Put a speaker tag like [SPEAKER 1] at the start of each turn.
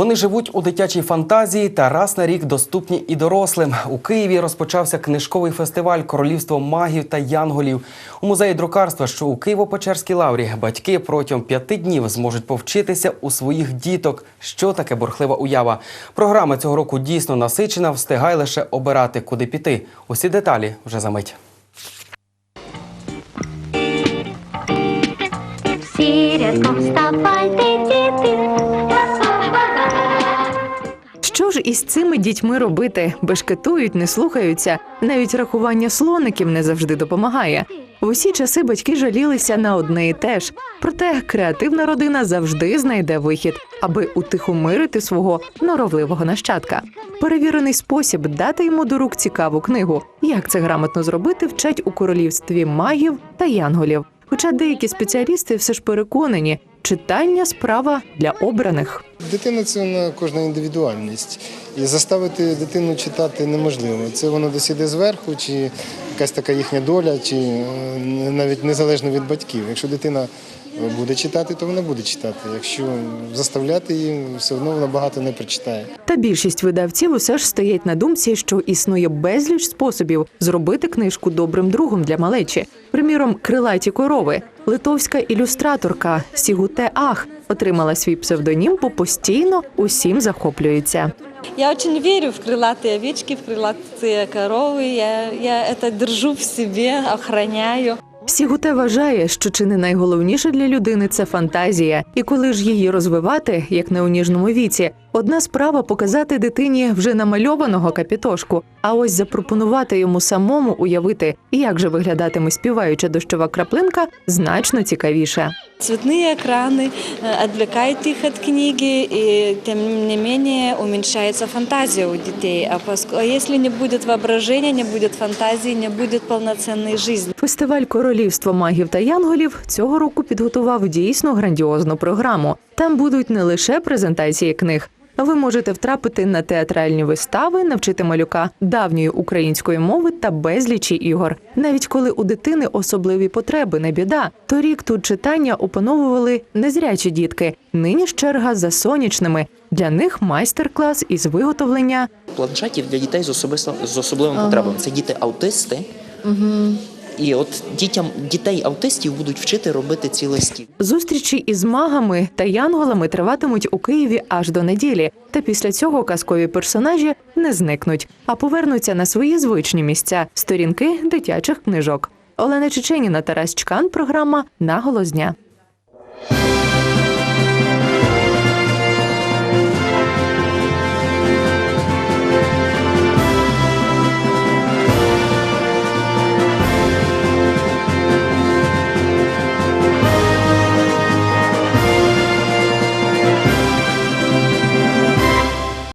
[SPEAKER 1] Вони живуть у дитячій фантазії та раз на рік доступні і дорослим. У Києві розпочався книжковий фестиваль Королівство магів та янголів. У музеї друкарства, що у Києво-Печерській лаврі, батьки протягом п'яти днів зможуть повчитися у своїх діток, що таке бурхлива уява. Програма цього року дійсно насичена. Встигай лише обирати, куди піти. Усі деталі вже за мить.
[SPEAKER 2] Всі вставайте,
[SPEAKER 3] із цими дітьми робити? Бешкетують, не слухаються. Навіть рахування слоників не завжди допомагає. В усі часи батьки жалілися на одне і те ж. Проте креативна родина завжди знайде вихід, аби утихомирити свого норовливого нащадка. Перевірений спосіб дати йому до рук цікаву книгу. Як це грамотно зробити, вчать у королівстві магів та янголів. Хоча деякі спеціалісти все ж переконані, читання справа для обраних.
[SPEAKER 4] Дитина це вона кожна індивідуальність. І заставити дитину читати неможливо. Це воно десь іде зверху, чи якась така їхня доля, чи е, навіть незалежно від батьків. Якщо дитина буде читати, то вона буде читати. Якщо заставляти її, все одно вона багато не прочитає.
[SPEAKER 3] Та більшість видавців усе ж стоять на думці, що існує безліч способів зробити книжку добрим другом для малечі. Приміром, крилаті корови. Литовська ілюстраторка Сігуте Ах отримала свій псевдонім, бо постійно усім захоплюється.
[SPEAKER 5] Я очень верю в крылатые овечки, в крылатые коровы. Я, я это держу в себе, охраняю.
[SPEAKER 3] Сігуте вважає, що чи не найголовніше для людини це фантазія, і коли ж її розвивати, як не у ніжному віці, одна справа показати дитині вже намальованого капітошку, а ось запропонувати йому самому уявити, як же виглядатиме співаюча дощова краплинка, значно цікавіше.
[SPEAKER 5] Цветные экраны э, отвлекают их от книги, и тем не менее уменьшается фантазия у детей. А, поск- а если не будет воображения, не будет фантазии, не будет полноценной жизни.
[SPEAKER 3] Фестиваль Королівство магів та янголів цього року підготував дійсно грандіозну програму. Там будуть не лише презентації книг. Ви можете втрапити на театральні вистави, навчити малюка давньої української мови та безлічі ігор. Навіть коли у дитини особливі потреби, не біда. Торік тут читання опановували незрячі дітки. Нині ж черга за сонячними. Для них майстер-клас із виготовлення
[SPEAKER 6] планшетів для дітей з особисто з особливими потребами. Це діти аутисти. І от дітям дітей аутистів будуть вчити робити ці листі.
[SPEAKER 3] Зустрічі із магами та янголами триватимуть у Києві аж до неділі. Та після цього казкові персонажі не зникнуть, а повернуться на свої звичні місця сторінки дитячих книжок. Олена Чеченіна, Тарас Чкан. Програма Наголос дня.